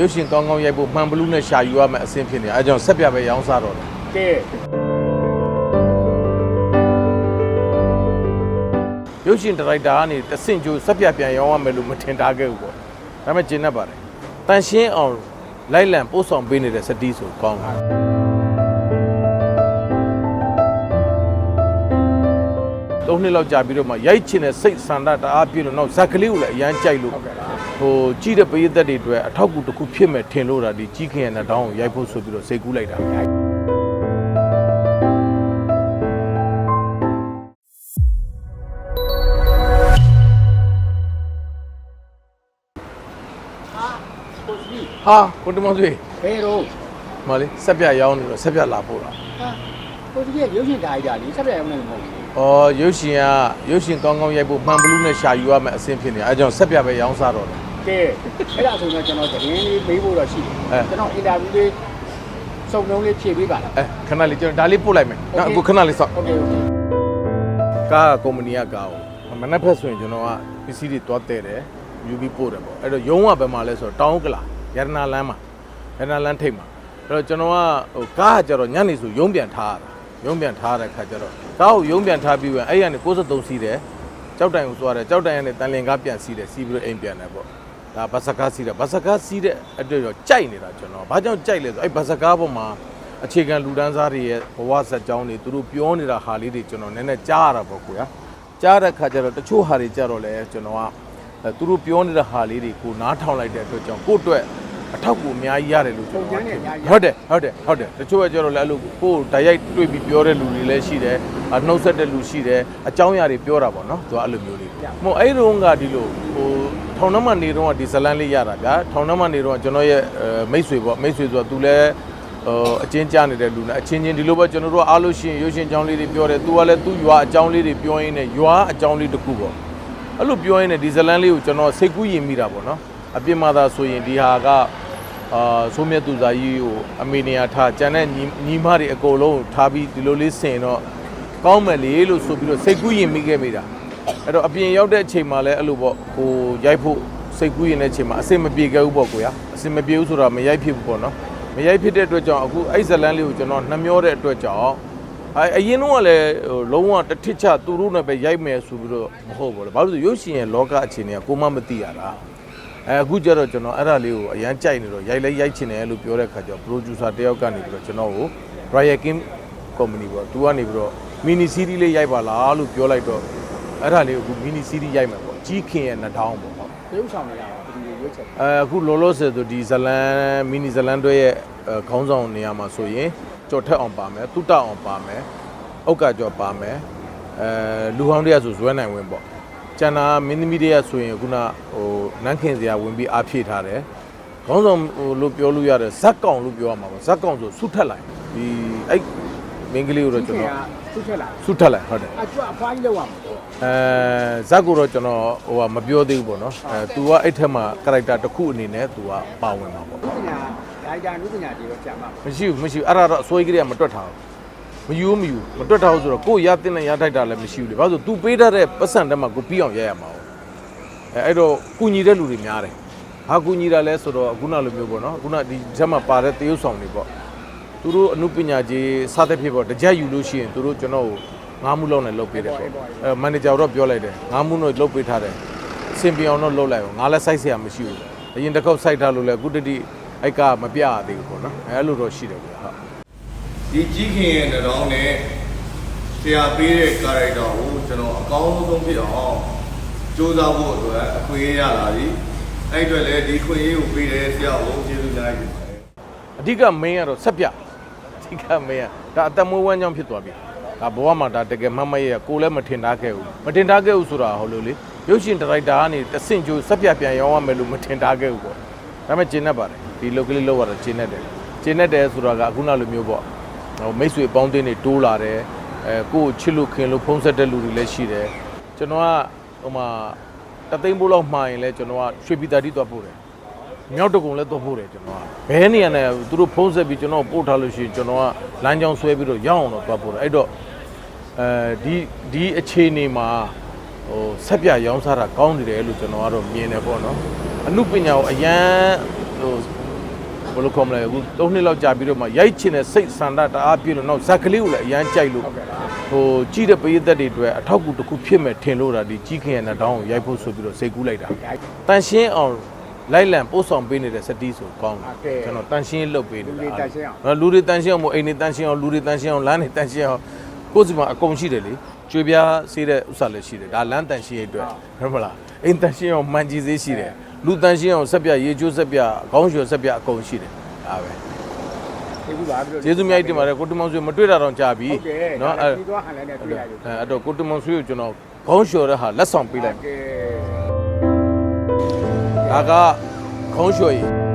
ရုပ်ရှင်ကောင်းကောင်းရိုက်ဖို့မှန်ဘလူးနဲ့ရှာယူရမယ်အဆင်ဖြစ်နေအဲကြောင့်ဆက်ပြပဲရောင်းစားတော့တယ်ကဲရုပ်ရှင်ဒါရိုက်တာကနေတဆင့်ကျိုးဆက်ပြပြန်ရောင်းရမယ်လို့မထင်ထားခဲ့ဘူးပေါ့ဒါပေမဲ့ကျင်းတတ်ပါတယ်တန်ရှင်းအောင်လိုက်လံပို့ဆောင်ပေးနေတဲ့စတီးဆိုကောင်းတယ်သုံးနှစ်လောက်ကြာပြီးတော့မှရိုက်ချင်တဲ့စိတ်ဆန္ဒတအားပြည့်လို့နောက်ဇက်ကလေးကိုလည်းအရန်ကြိုက်လို့ ဟိုကြည့်တဲ့ပရိသတ်တွေအတွက်အထောက်အကူတစ်ခုဖြစ်မဲ့ထင်လို့တာဒီကြီးခင်ရတဲ့တောင်းကိုရိုက်ဖို့ဆိုပြီးတော့စိတ်ကူးလိုက်တာကိုစီဟာကိုတမောင်ဆွေဘယ်တော့မလေးဆက်ပြရောင်းနေတော့ဆက်ပြလာပို့တာဟာကိုစီရဲ့ရုပ်ရှင်ဒါရိုက်တာလေးဆက်ပြရအောင်လည်းမဟုတ်ဘူး။အော်ရုပ်ရှင်ကရုပ်ရှင်ကောင်းကောင်းရိုက်ဖို့မှန်ဘလူးနဲ့ရှာယူရမယ်အဆင်ဖြစ်နေ။အဲကြောင့်ဆက်ပြပဲရောင်းစားတော့တယ် ကဲအဲ့ဒါဆိုတော့ကျွန်တော်သတင်းလေးမေးဖို့တော့ရှိတယ်ကျွန်တော်အင်တာဗျူးလေးစုံလုံးလေးဖြည့်ပေးပါလားအဲခဏလေးကျွန်တော်ဒါလေးပို့လိုက်မယ်နော်အခုခဏလေးစောင့်ဟုတ်ကဲ့ဟုတ်ကဲ့ကားကုမ္ပဏီကကားကိုမနက်ဖက်ဆိုရင်ကျွန်တော်ကပစ္စည်းတွေတွားတဲ့တယ်ယူပြီးပို့တယ်ပေါ့အဲ့တော့ရုံးကဘယ်မှာလဲဆိုတော့တောင်းကလာရတနာလမ်းမှာရတနာလမ်းထိပ်မှာအဲ့တော့ကျွန်တော်ကဟိုကားကကျတော့ညနေဆိုရုံးပြန်ထားရတာရုံးပြန်ထားတဲ့ခါကျတော့ကားကိုရုံးပြန်ထားပြီးဝင်အဲ့ရနေ63စီးတယ်ကြောက်တိုင်ကိုသွားတယ်ကြောက်တိုင်ရနေတန်လင်ကားပြန်စီးတယ်စီးပြီးတော့အိမ်ပြန်တယ်ပေါ့ ဒါဘတ်စကားစီးတာဘတ်စကားစီးတဲ့အတွက်တော့ကြိုက်နေတာကျွန်တော်ဘာကြောင့်ကြိုက်လဲဆိုအဲ့ဘတ်စကားပေါ်မှာအခြေခံလူဒန်းစားတွေရဲ့ဘဝဆက်ကြောင်းတွေသူတို့ပြောနေတာဟာလေးတွေကျွန်တော်နည်းနည်းကြားရတာပေါ့ကွာကြားတဲ့ခါကျတော့တချို့ဟာတွေကြတော့လဲကျွန်တော်ကအဲသူတို့ပြောနေတဲ့ဟာလေးတွေကိုနားထောင်လိုက်တဲ့အတွက်ကြောင့်ကိုယ့်အတွက်အထောက်အကူအများကြီးရတယ်လို့ကျွန်တော်ကထင်တယ်ဟုတ်တယ်ဟုတ်တယ်ဟုတ်တယ်တချို့ကကြတော့လဲအဲ့လိုကိုယ်တိုက်ရိုက်တွေ့ပြီးပြောတဲ့လူတွေလည်းရှိတယ်အနှုတ်ဆက်တဲ့လူရှိတယ်အကြောင်းအရာတွေပြောတာပေါ့နော်သူကအဲ့လိုမျိုးလေးမဟုတ်အဲ့ဒီတော့ကဒီလိုဟို ထောင်နှမနေတော့ဒီဇလန်းလေးရတာဗျာထောင်နှမနေတော့ကျွန်တော်ရဲ့အဲမိတ်ဆွေပေါ့မိတ်ဆွေဆိုတော့သူလည်းဟိုအချင်းကြားနေတဲ့လူနဲ့အချင်းချင်းဒီလိုပဲကျွန်တော်တို့အားလို့ရှိရင်ရုပ်ရှင်အကြောင်းလေးတွေပြောတယ်သူကလည်းသူ့ရွာအကြောင်းလေးတွေပြောရင်းနဲ့ရွာအကြောင်းလေးတစ်ခုပေါ့အဲ့လိုပြောရင်းနဲ့ဒီဇလန်းလေးကိုကျွန်တော်စိတ်ကူးယဉ်မိတာပေါ့နော်အပြစ်မှသာဆိုရင်ဒီဟာကအာဆိုမြတ်သူဇာကြီးကိုအမေနေရာထားကျန်တဲ့ညီညီမတွေအကုန်လုံးထားပြီးဒီလိုလေးဆင်တော့ကောင်းမယ်လေလို့ဆိုပြီးတော့စိတ်ကူးယဉ်မိခဲ့မိတာ အဲ့တော့အပြင်ရောက်တဲ့အချိန်မှာလည်းအဲ့လိုပေါ့ဟိုရိုက်ဖို့စိတ်ကူးရင်တဲ့အချိန်မှာအဆင်မပြေခဲ့ဘူးပေါ့ကိုရအဆင်မပြေဘူးဆိုတော့မရိုက်ဖြစ်ဘူးပေါ့နော်မရိုက်ဖြစ်တဲ့အတွက်ကြောင့်အခုအဲ့ဇလန်းလေးကိုကျွန်တော်နှမျောတဲ့အတွက်ကြောင့်အဲအရင်တော့ကလည်းဟိုလုံးဝတစ်ထစ်ချသူတို့နဲ့ပဲရိုက်မယ်ဆိုပြီးတော့မဟုတ်ဘူးလေဘာလို့လဲဆိုရုပ်ရှင်ရဲ့လောကအခြေအနေကကိုမမသိရတာအဲအခုကျတော့ကျွန်တော်အဲ့ဒါလေးကိုအရန်ကြိုက်နေတော့ရိုက်လဲရိုက်ချင်တယ်လို့ပြောတဲ့ခါကျတော့ producer တယောက်ကနေပြီးတော့ကျွန်တော်ကို Royal King Company ပေါ့သူကနေပြီးတော့ mini series လေးရိုက်ပါလားလို့ပြောလိုက်တော့ အဲ့ဒါလေးကိုအခု mini series ရိုက်မယ်ပေါ့ကြီးခင်ရဲ့နှထောင်းပေါ့ဟုတ်ရုပ်ဆောင်နေရတာဒီလိုရွေးချက်အဲအခုလောလောဆယ်ဆိုဒီဇလန် mini ဇလန်တွေရဲ့အဲခေါင်းဆောင်နေရာမှာဆိုရင်ကြော်ထက်အောင်ပါမယ်တုတအောင်ပါမယ်အောက်ကကြော်ပါမယ်အဲလူဟောင်းတွေကဆိုဇွဲနိုင်ဝင်ပေါ့ကျန်တာမင်းသမီးတွေကဆိုရင်ခုနဟိုနန်းခင်စရာဝင်ပြီးအားဖြည့်ထားတယ်ခေါင်းဆောင်ဟိုလို့ပြောလို့ရတယ်ဇက်ကောင်လို့ပြောရမှာပေါ့ဇက်ကောင်ဆိုဆုထက်လိုက်ဒီအဲ့ မင်းကလေးကိုတော့ကျွန်တော် သူ့ချက်လာ ဆုထက်လိုက်ဟုတ်တယ် အကျွတ်အဖွားကြီးလောက်ရမှာပေါ့ အဲဇက်ကိုတော့ကျွန်တော်ဟိုကမပြောသေးဘူးပေါ့နော်အဲ तू ကအဲ့ထက်မှာ character တစ်ခုအနေနဲ့ तू ကပါဝင်မှာပေါ့ နုပညာဒါရိုက်တာနုပညာတွေတော့ကြာမှာ မရှိဘူးမရှိဘူးအဲ့ဒါတော့အစိုးရကြီးကမတွက်ထားဘူးမယူဘူးမယူဘူးမတွက်ထားဘူးဆိုတော့ကိုယ်ရတဲ့နဲ့ရထိုက်တာလည်းမရှိဘူးလေဘာလို့လဲဆို तू ပေးထားတဲ့ပတ်စံတက်မှာကိုပြီးအောင်ရရမှာပေါ့အဲအဲ့တော့ကုညီတဲ့လူတွေများတယ်ဟာကုညီတာလဲဆိုတော့ခုနလိုမျိုးပေါ့နော်ခုနဒီချက်မှာပါတဲ့တရုပ်ဆောင်တွေပေါ့ သူတို့အမှုပညာကြီးစသဖြင့်ပေါ့တကြက်ယူလို့ရှိရင်သူတို့ကျွန်တော်ကိုငားမှုလောက်နဲ့လုပ်ပေးတယ်ပေါ့အဲမန်နေဂျာတော့ပြောလိုက်တယ်ငားမှုတော့လုပ်ပေးထားတယ် စင်ပြအောင်တော့လုပ်လိုက်အောင်ငါလည်းစိုက်เสียမရှိဘူးအရင်တစ်ခေါက်စိုက်ထားလို့လည်းအခုတတိအိုက်ကမပြရသေးဘူးပေါ့နော်အဲအဲ့လိုတော့ရှိတယ်ဗျာဟုတ် ဒီကြီးခင်ရဲ့နှောင်းနဲ့ဆရာပေးတဲ့ character ကိုကျွန်တော်အကောင်းဆုံးဖြစ်အောင်စူးစမ်းဖို့အတွက်အခွင့်အရေးရလာပြီအဲ့အတွက်လည်းဒီခွင့်အရေးကိုပေးတဲ့ဆရာကိုကျေးဇူးများကြီးတင်ပါတယ် အဓိက main ကတော့ဆက်ပြ အဓိက main ကဒါအသက်မွေးဝမ်းကြောင်းဖြစ်သွားပြီဒါဘဝမှာဒါတကယ်မမရဲ့ကိုလည်းမထင်ထားခဲ့ဘူးမထင်ထားခဲ့ဘူးဆိုတာဟုတ်လို့လေရုပ်ရှင်ဒါရိုက်တာကနေတဆင့်ကျိုးဆက်ပြပြန်ရောင်းရမယ်လို့မထင်ထားခဲ့ဘူးပေါ့ဒါပေမဲ့ကျင်းတတ်ပါတယ်ဒီလုတ်ကလေးလောက်ရတော့ကျင်းတတ်တယ်ကျင်းတတ်တယ်ဆိုတာကအခုနလိုမျိုးပေါ့ဟိုမိတ်ဆွေအပေါင်းအသင်းတွေတိုးလာတယ်အဲကိုယ့်ကိုချစ်လို့ခင်လို့ဖုံးဆက်တဲ့လူတွေလည်းရှိတယ်ကျွန်တော်ကဟိုမှာတသိန်းဘိုးလောက်မှာရင်လဲကျွန်တော်ကရွှေပြည်သာတိသွားပို့တယ် မြောက်တကုံလည်းတော့ပို့တယ်ကျွန်တော်ကဘဲနေရနဲ့သူတို့ဖုံးဆက်ပြီးကျွန်တော်ပို့ထားလို့ရှိရင်ကျွန်တော်ကလမ်းကြောင်းဆွဲပြီးတော့ရောက်အောင်တော့သွားပို့တယ်အဲ့တော့အဲဒီဒီအခြေအနေမှာဟိုဆက်ပြရောင်းစားတာကောင်းနေတယ်လို့ကျွန်တော်ကတော့မြင်တယ်ပေါ့နော်အမှုပညာကိုအရန်ဟိုဘယ်လိုခေါ်မလဲအခု၃နှစ်လောက်ကြာပြီးတော့မှရိုက်ချင်တဲ့စိတ်ဆန္ဒတအားပြည့်လို့နောက်ဇက်ကလေးကိုလည်းအရန်ကြိုက်လို့ဟိုကြီးတဲ့ပရိသတ်တွေအတွက်အထောက်အကူတစ်ခုဖြစ်မဲ့ထင်လို့တာဒီကြီးခင်ရဲ့နှောင်းကိုရိုက်ဖို့ဆိုပြီးတော့စိတ်ကူးလိုက်တာတန်ရှင်းအောင် လိုက်လံပို့ဆောင်ပေးနေတဲ့စတီးဆိုကောင်းတယ်ကျွန်တော်တန်ရှင်းလုပ်ပေးနေတာနော်လူတွေတန်ရှင်းအောင်မို့အိမ်တွေတန်ရှင်းအောင်လူတွေတန်ရှင်းအောင်လမ်းတွေတန်ရှင်းအောင်ကိုယ်စီမှာအကုန်ရှိတယ်လေကျွေးပြားစေးတဲ့ဥစ္စာလည်းရှိတယ်ဒါလမ်းတန်ရှင်းရဲ့အတွက်ဟုတ်မလားအိမ်တန်ရှင်းအောင်မှန်ကြီးစေးရှိတယ်လူတန်ရှင်းအောင်ဆက်ပြရေကျိုးဆက်ပြခေါင်းလျှော်ဆက်ပြအကုန်ရှိတယ်ဒါပဲဒီကူပါပြီးတော့ကျေးဇူးများကြီးတင်ပါတယ်ကိုတမောင်ဆွေမတွေ့တာတော့ကြာပြီဟုတ်ကဲ့နော်အဲ့အဲ့ဒီတော့ဟန်လည်းနဲ့တွေ့ရတယ်အဲအဲ့တော့ကိုတမောင်ဆွေကိုကျွန်တော်ခေါင်းလျှော်တဲ့ဟာလက်ဆောင်ပေးလိုက်မ ယ်ကဲဒါကခေါင်းလျှော်ရည်